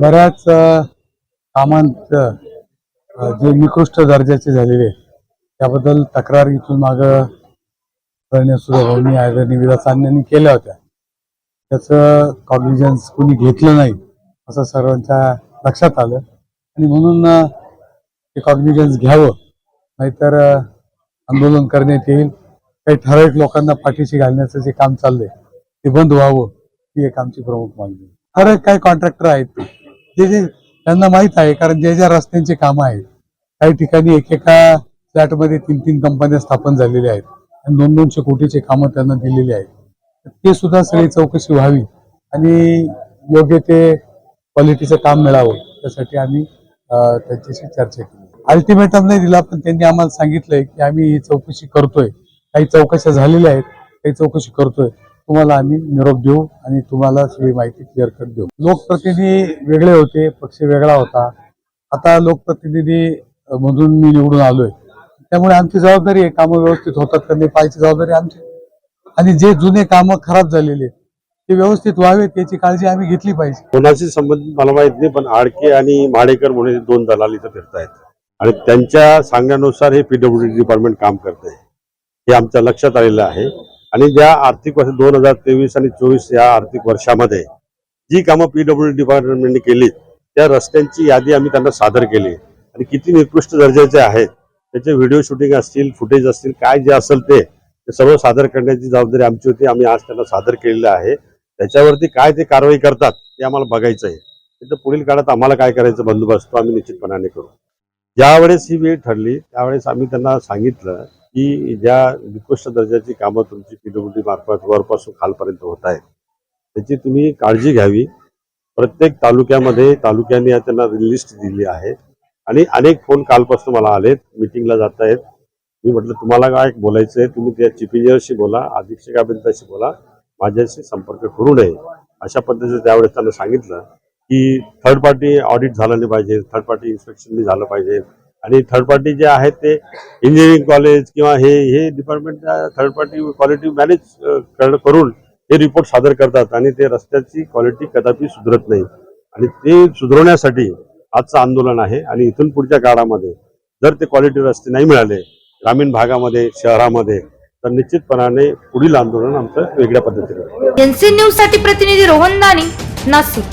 बऱ्याच कामांत कामांचं जे निकृष्ट दर्जाचे झालेले त्याबद्दल तक्रार इथून माग करण्यासुद्धा भाऊनी आदरणीय विलास यांनी केल्या होत्या त्याचं कॉग्निजन्स कोणी घेतलं नाही असं सर्वांच्या लक्षात आलं. आणि म्हणून ते कॉग्निजन्स घ्यावं नाहीतर आंदोलन करण्यात येईल. काही ठराविक लोकांना पाठीशी घालण्याचं जे काम चाललंय ते बंद व्हावं ही एक आमची प्रमुख मागणी आहे. ठराविक काही कॉन्ट्रॅक्टर आहेत जे जे त्यांना माहीत आहे कारण जे ज्या रस्त्यांची कामं आहेत काही ठिकाणी एकेका फ्लॅटमध्ये तीन तीन कंपन्या स्थापन झालेल्या आहेत आणि दोन दोनशे कोटीचे कामं त्यांना दिलेली आहेत. ते सुद्धा सगळी चौकशी व्हावी आणि योग्य ते क्वालिटीचं काम मिळावं त्यासाठी आम्ही त्यांच्याशी चर्चा केली. अल्टिमेटम नाही दिला पण त्यांनी आम्हाला सांगितलंय की आम्ही ही चौकशी करतोय. काही चौकशा झालेल्या आहेत काही चौकशी करतोय. तुम्हाला आम्ही निरोप देऊ आणि तुम्हाला सगळी माहिती क्लिअर कट देऊ. लोकप्रतिनिधी वेगळे होते पक्ष वेगळा होता. आता लोकप्रतिनिधी मधून मी निवडून आलोय. त्यामुळे आमची जबाबदारी आहे कामं व्यवस्थित होतात का नाही पाहायची जबाबदारी आमची. आणि जे जुने कामं खराब झालेले आहेत, ते व्यवस्थित व्हावेत याची काळजी आम्ही घेतली पाहिजे. कोणाशी संबंधित मला माहीत नाही पण आडके आणि माडेकर म्हणून दोन दलाल इथं फिरतायत आणि त्यांच्या सांगण्यानुसार हे पीडब्ल्यू डिपार्टमेंट काम करत आहे हे आमच्या लक्षात आलेलं आहे. आणि ज्या आर्थिक वर्ष दोन हजार तेवीस आणि चोवीस या आर्थिक वर्षामध्ये जी कामं पीडब्ल्यू डिपार्टमेंटने केली त्या रस्त्यांची यादी आम्ही त्यांना सादर केली. आणि किती निकृष्ट दर्जाचे आहेत त्याचे व्हिडिओ शूटिंग असतील फुटेज असतील काय जे असेल ते ते सर्व सादर करण्याची जबाबदारी आमची होती आम्ही आज त्यांना सादर केलेलं आहे. त्याच्यावरती काय ते कारवाई करतात ते आम्हाला बघायचं आहे. तिथं पुढील काळात आम्हाला काय करायचं बंदोबस्त आम्ही निश्चितपणाने करू. ज्यावेळेस ही वेळ ठरली त्यावेळेस आम्ही त्यांना सांगितलं की ज्या निकृष्ट दर्जाची कामं तुमची पीडब्ल्यूडी मार्फत वरपासून खालपर्यंत होत आहेत त्याची तुम्ही काळजी घ्यावी. प्रत्येक तालुक्यामध्ये तालुक्यांनी त्यांना लिस्ट दिली आहे आणि अनेक फोन कालपासून मला आलेत मिटिंगला जात आहेत मी म्हटलं तुम्हाला काय बोलायचं आहे तुम्ही त्या चीफ इंजिनियरशी बोला अधीक्षक अभियंताशी बोला माझ्याशी संपर्क करू नये. अशा पद्धतीचं त्यावेळेस त्यांना सांगितलं की थर्ड पार्टी ऑडिट झालं नाही पाहिजे थर्ड पार्टी इन्स्पेक्शन झालं पाहिजे. आणि थर्ड पार्टी जे आहेत ते इंजिनिअरिंग कॉलेज किंवा हे हे department third party quality manage करून हे रिपोर्ट सादर करतात आणि ते रस्त्याची क्वालिटी कदापि सुधरत नाही. आणि ते सुधरवण्यासाठी आजचं आंदोलन आहे आणि इथून पुढच्या काळामध्ये जर ते क्वालिटी रस्ते नाही मिळाले ग्रामीण भागामध्ये शहरामध्ये तर निश्चितपणाने पुढील आंदोलन आमचं वेगळ्या पद्धतीने एनसी न्यूजसाठी प्रतिनिधी रोहन दानी नाशिक.